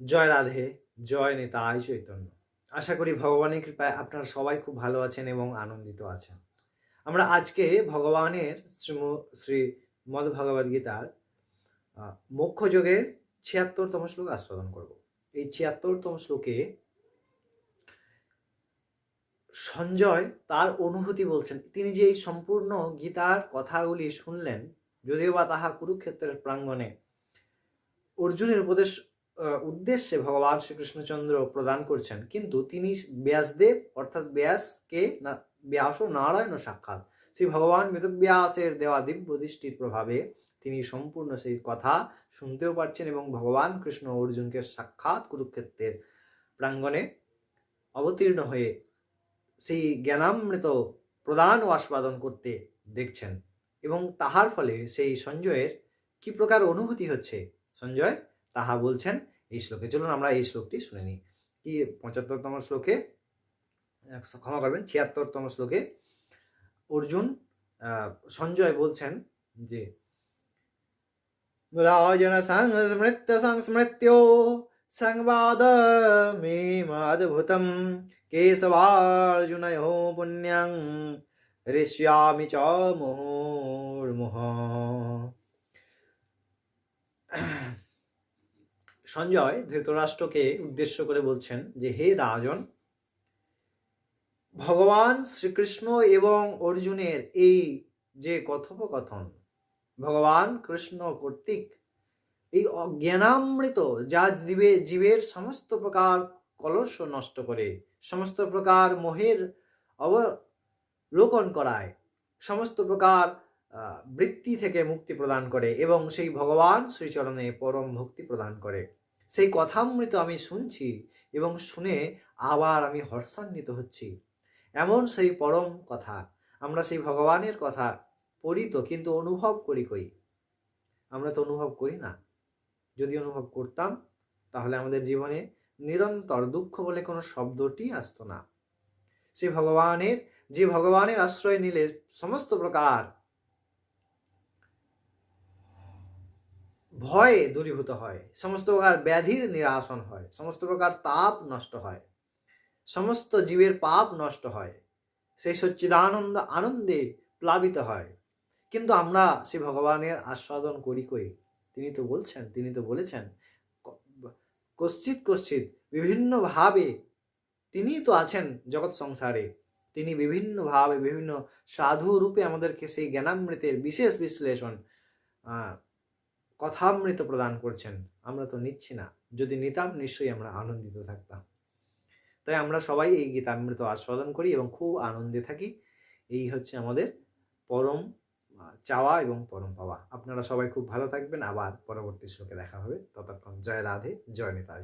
জয় রাধে, জয় নেতাই চৈতন্য। আশা করি ভগবানের কৃপায় আপনারা সবাই খুব ভালো আছেন এবং আনন্দিত আছেন। আমরা আজকে ভগবানের শ্রীম, শ্রী মদ ভগবদ গীতার মোক্ষ যোগের ছিয়াত্তরতম শ্লোক আস্বাদন করব। এই ছিয়াত্তরতম শ্লোকে সঞ্জয় তার অনুভূতি বলছেন। তিনি যে এই সম্পূর্ণ গীতার কথাগুলি শুনলেন, যদিও বা তাহা কুরুক্ষেত্রের প্রাঙ্গণে, অর্জুনের উপদেশ উদ্দেশ্যে ভগবান শ্রীকৃষ্ণচন্দ্র প্রদান করছেন, কিন্তু তিনি ব্যাসদেব, অর্থাৎ ব্যাসকে না, ব্যাস ও নারায়ণ সাক্ষাৎ। শ্রী ভগবান বেদব্যাসের দেওয়া দিব্য দৃষ্টির প্রভাবে তিনি সম্পূর্ণ সেই কথা শুনতেও পারছেন এবং ভগবান কৃষ্ণ অর্জুনকে সাক্ষাৎ কুরুক্ষেত্রের প্রাঙ্গণে অবতীর্ণ হয়ে সেই জ্ঞানামৃত প্রদান ও আস্বাদন করতে দেখছেন। এবং তাহার ফলে সেই সঞ্জয়ের কি প্রকার অনুভূতি হচ্ছে? সঞ্জয় তাহা বলছেন এই শ্লোকে। চলুন আমরা এই শ্লোকটি শুনে নিই। কি, পঁচাত্তরতম শ্লোকে? ক্ষমা করবেন, ছিয়াত্তরতম শ্লোকে অর্জুন সঞ্জয় বলছেন যে, রাজন সংস্মৃত্য সংস্মৃত্यो সংবাদমেমাদ্ভুতম কেশবার্জুনयो পুণ্যং ঋষ্যামি চ মুহুর্মুহ। সঞ্জয় ধৃতরাষ্ট্রকে উদ্দেশ্য করে বলছেন যে, হে রাজন, ভগবান শ্রীকৃষ্ণ এবং অর্জুনের এই যে কথোপকথন, ভগবান কৃষ্ণ কর্তৃক এই অজ্ঞানামৃত যা জীবে, জীবের সমস্ত প্রকার কলস নষ্ট করে, সমস্ত প্রকার মোহের অবলোকন করায়, সমস্ত প্রকার বৃত্তি থেকে মুক্তি প্রদান করে এবং সেই ভগবান শ্রীচরণে পরম ভক্তি প্রদান করে। সেই কথামৃত আমি শুনছি এবং শুনে আবার আমি হর্ষান্বিত হচ্ছি। এমন সেই পরম কথা, আমরা সেই ভগবানের কথা পড়ি তো, কিন্তু অনুভব করি কই? আমরা তো অনুভব করি না। যদি অনুভব করতাম, তাহলে আমাদের জীবনে নিরন্তর দুঃখ বলে কোনো শব্দটি আসতো না। সে ভগবানের, যে ভগবানের আশ্রয় নিলে সমস্ত প্রকার ভয় দূরীভূত হয়। সমস্ত প্রকার ব্যাধির নিরাসন হয়। সমস্ত প্রকার তাপ নষ্ট হয়। সমস্ত জীবের পাপ নষ্ট হয়। সেই সচ্চিদানন্দ আনন্দে প্লাবিত হয়। কিন্তু আমরা সে ভগবানের আস্বাদন করি কই? তিনি তো বলছেন, তিনি তো বলেছেন কশ্চিত কশ্চিৎ বিভিন্নভাবে তিনি তো আছেন জগৎ সংসারে। তিনি বিভিন্নভাবে বিভিন্ন সাধু রূপে আমাদেরকে সেই জ্ঞানামৃতের বিশেষ বিশ্লেষণ কথামৃত প্রদান করছেন, আমরা তো নিচ্ছি না। যদি নিতাম, নিশ্চয়ই আমরা আনন্দিত থাকতাম। তাই আমরা সবাই এই গীতামৃত আস্বাদন করি এবং খুব আনন্দে থাকি। এই হচ্ছে আমাদের পরম চাওয়া এবং পরম পাওয়া। আপনারা সবাই খুব ভালো থাকবেন। আবার পরবর্তী শ্লোকে দেখা হবে। ততক্ষণ জয় রাধে, জয় নেতা